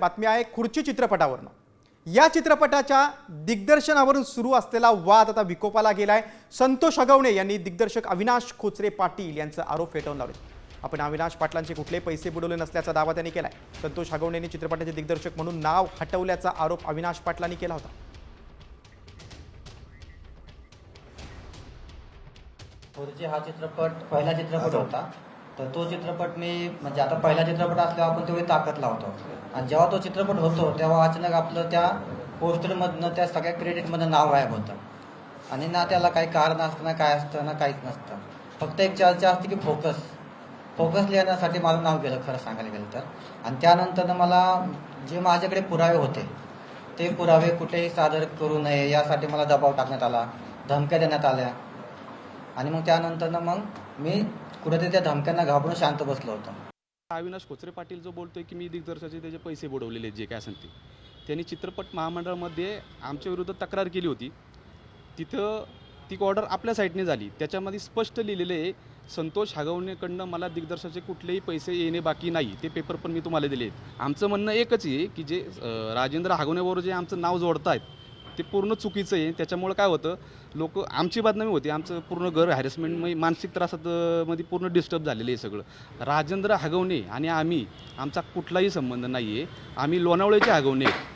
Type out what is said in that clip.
बातमी आहे खुर्ची चित्रपटावरनं. या चित्रपटाच्या दिग्दर्शनावरून सुरू असलेला वाद आता विकोपाला गेलाय. संतोष अगवणे यांनी दिग्दर्शक अविनाश खोचरे पाटील यांचा आरोप फेटाळून लावले. आपण अविनाश पाटलांचे कुठले पैसे बुडवले नसल्याचा दावा त्यांनी केलाय. संतोष अगवणेने चित्रपटाचे दिग्दर्शक म्हणून नाव हटवल्याचा आरोप अविनाश पाटलांनी केला होता. खुर्ची हा चित्रपट पहिला चित्रपट होता. तर तो चित्रपट मी म्हणजे आता पहिला चित्रपट असल्यावर आपण तेवढी ताकद लावतो. आणि जेव्हा तो चित्रपट होतो तेव्हा अचानक आपलं त्या पोस्टरमधनं त्या सगळ्या क्रेडिटमधनं नाव गायब होतं. आणि ना त्याला काही कारण असतं ना काय असतं ना काहीच नसतं. फक्त एक चर्चा असते की फोकस फोकस लिहिण्यासाठी माझं नाव गेलं खरं सांगायला गेलं तर. आणि त्यानंतर मला जे माझ्याकडे पुरावे होते ते पुरावे कुठेही सादर करू नये यासाठी मला दबाव टाकण्यात आला धमक्या देण्यात आल्या. आणि मग त्यानंतरनं मग मी कुठेतरी त्या धमक्यांना घाबरून शांत बसलो होतो. अविनाश खोचरे पाटील जो बोलतोय की मी दिग्दर्शकाचे त्याचे पैसे बुडवलेले जे काय असेल ते. त्यांनी चित्रपट महामंडळामध्ये आमच्या विरुद्ध तक्रार केली होती. तिथं ती ऑर्डर आपल्या साईडने झाली. त्याच्यामध्ये स्पष्ट लिहिलेले आहे संतोष हागवणेकडनं मला दिग्दर्शकाचे कुठलेही पैसे येणे बाकी नाही. ते पेपर पण मी तुम्हाला दिले आहेत आमचं म्हणणं एकच आहे की जे राजेंद्र हागवणेबरोबर जे आमचं नाव जोडतायत ते पूर्ण चुकीचं आहे. त्याच्यामुळं काय होतं लोक आमची बदनामी होती. आमचं पूर्ण घर हॅरेसमेंट मानसिक त्रासात मध्ये पूर्ण डिस्टर्ब झालेलं आहे सगळं. राजेंद्र हगवणे आणि आम्ही आमचा कुठलाही संबंध नाही आहे आम्ही लोणावळ्याचे हगवणे.